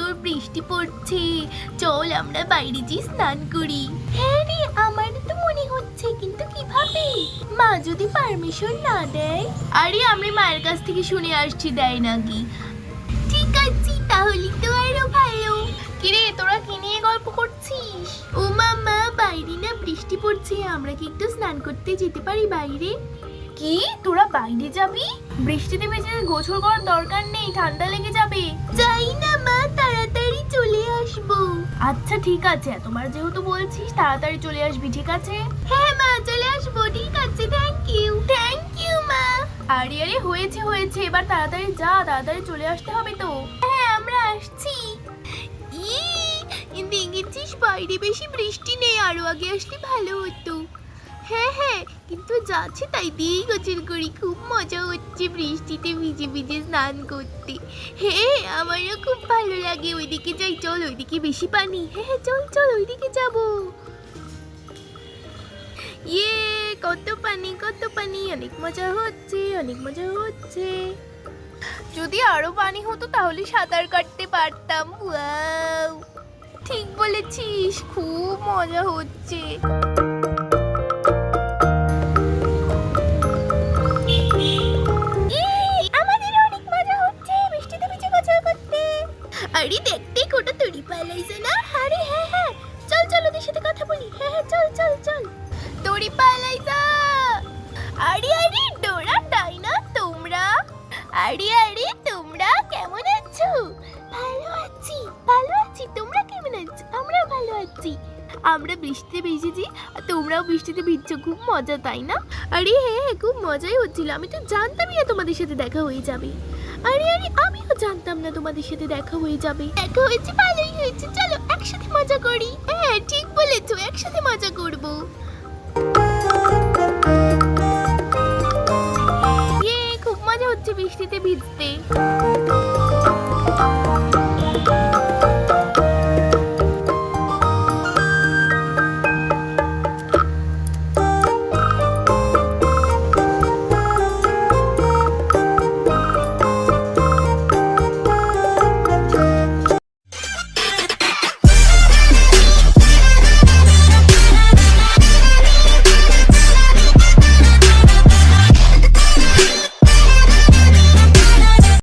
হচ্ছে চল আমরা বাইরে যে স্নান করি। হ্যাঁ রে, আমার তো মনে হচ্ছে, কিন্তু কীভাবে? মা যদি পারমিশন না দেয়? আরে, আমি মায়ের কাছ থেকে শুনে আসছি, দেয় নাকি ঠিক আছে, তাহলে তো আরও ভালো। কিরে, তোরা কি নিয়ে গল্প করছিস? ও মামা বাইরে না বৃষ্টি পড়ছে, আমরা কি একটু স্নান করতে যেতে পারি বাইরে? কি, তোরা বাইরে যাবি? বৃষ্টিতে ভেজে গোসল করার দরকার নেই, ঠান্ডা লেগে যাবে। যাই না আসব আচ্ছা ঠিক আছে। তোমার যেহেতু বলছিস তাড়াতাড়ি চলে আসবি ঠিক আছে? হ্যাঁ মা চলে আসব। ঠিক আছে থ্যাংক ইউ থ্যাংক ইউ মা। আরে আরে হয়েছে হয়েছে। এবার তাড়াতাড়ি যা তাড়াতাড়ি চলে আসতে হবে তো। হ্যাঁ আমরা আসছি। ই দেখেছিস বাইরে বেশি বৃষ্টি নেই আরও আগে আসলে ভালো হতো। হ্যাঁ হ্যাঁ কিন্তু যাচ্ছে তাই দিয়েই গোসল করি। খুব মজা হচ্ছে বৃষ্টিতে ভিজে ভিজে স্নান করতে। হ্যাঁ আমারও খুব ভালো লাগে। ওইদিকে যাই, চল, ওইদিকে বেশি পানি। হ্যাঁ হ্যাঁ চল চল, ওইদিকে যাব। ইয়ে কত পানি কত পানি। অনেক মজা হচ্ছে, অনেক মজা হচ্ছে। যদি আরও পানি হতো তাহলে সাঁতার কাটতে পারতাম। ঠিক বলেছিস, খুব মজা হচ্ছে। আরে দেখতে কোটা তড়ি পালাইছে না। আরে হ্যাঁ হ্যাঁ। চল চল ওদের সাথে কথা বলি। হ্যাঁ হ্যাঁ চল চল চল। তড়ি পালাইছা আরে আরে, ডোরা ডাইনা তোমরা। আরে আরে, তোমরা কেমন আছো? ভালো আছি ভালো আছি। তোমরা কেমন আছো? আমরা ভালো আছি। আমরা বৃষ্টিতে ভিজেছি, আর তোমরাও বৃষ্টিতে ভিজছো। খুব মজা, তাই না? আরে হ্যাঁ হ্যাঁ খুব মজাই হচ্ছিল। আমি তো জানতামই না তোমাদের সাথে দেখা হয়ে যাবে। আরে আরে, আমিও জানতাম না তোমাদের সাথে দেখা হয়ে যাবে। দেখা হয়েছে, ভালোই হয়েছে। চলো, একসাথে মজা করি। হ্যাঁ ঠিক বলেছ, একসাথে মজা করব। ইয়ে খুব মজা হচ্ছে বৃষ্টিতে ভিজতে।